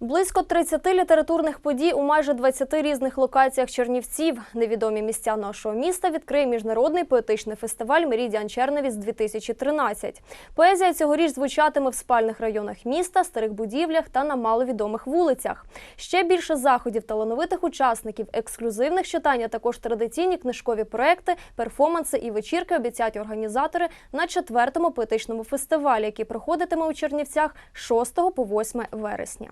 Близько 30 літературних подій у майже 20 різних локаціях Чернівців. Невідомі місця нашого міста відкриє міжнародний поетичний фестиваль Мерідіан Черновіць 2013. Поезія цьогоріч звучатиме в спальних районах міста, старих будівлях та на маловідомих вулицях. Ще більше заходів талановитих учасників, ексклюзивних читань, а також традиційні книжкові проекти, перформанси і вечірки обіцяють організатори на четвертому поетичному фестивалі, який проходитиме у Чернівцях з 6 по 8 вересня.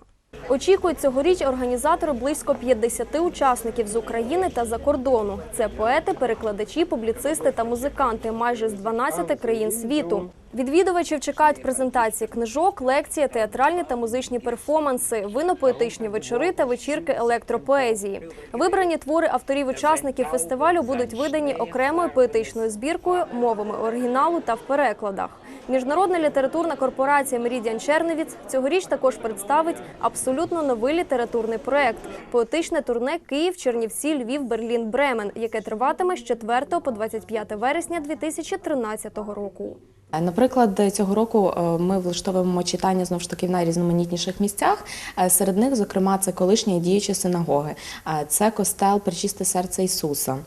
Очікують цьогоріч організатори близько 50 учасників з України та за кордону. Це поети, перекладачі, публіцисти та музиканти майже з 12 країн світу. Відвідувачів чекають презентації книжок, лекції, театральні та музичні перформанси, винопоетичні вечори та вечірки електропоезії. Вибрані твори авторів-учасників фестивалю будуть видані окремою поетичною збіркою, мовами оригіналу та в перекладах. Міжнародна літературна корпорація Мерідіан Черневіць цьогоріч також представить абсолютно новий літературний проект поетичне турне Київ, Чернівці, Львів, Берлін, Бремен, яке триватиме з 4 по 25 вересня 2013 року. Наприклад, цього року е, ми влаштовуємо читання знову ж таки в найрізноманітніших місцях. Е, Серед них, зокрема, це колишні діючі синагоги, Е, це костел Пречисте серце Ісуса.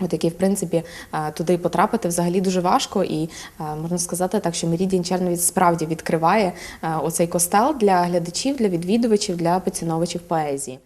От який, в принципі, туди потрапити взагалі дуже важко, і можна сказати так, що Мерідіан Черновіць справді відкриває оцей костел для глядачів, для відвідувачів, для поціновувачів поезії.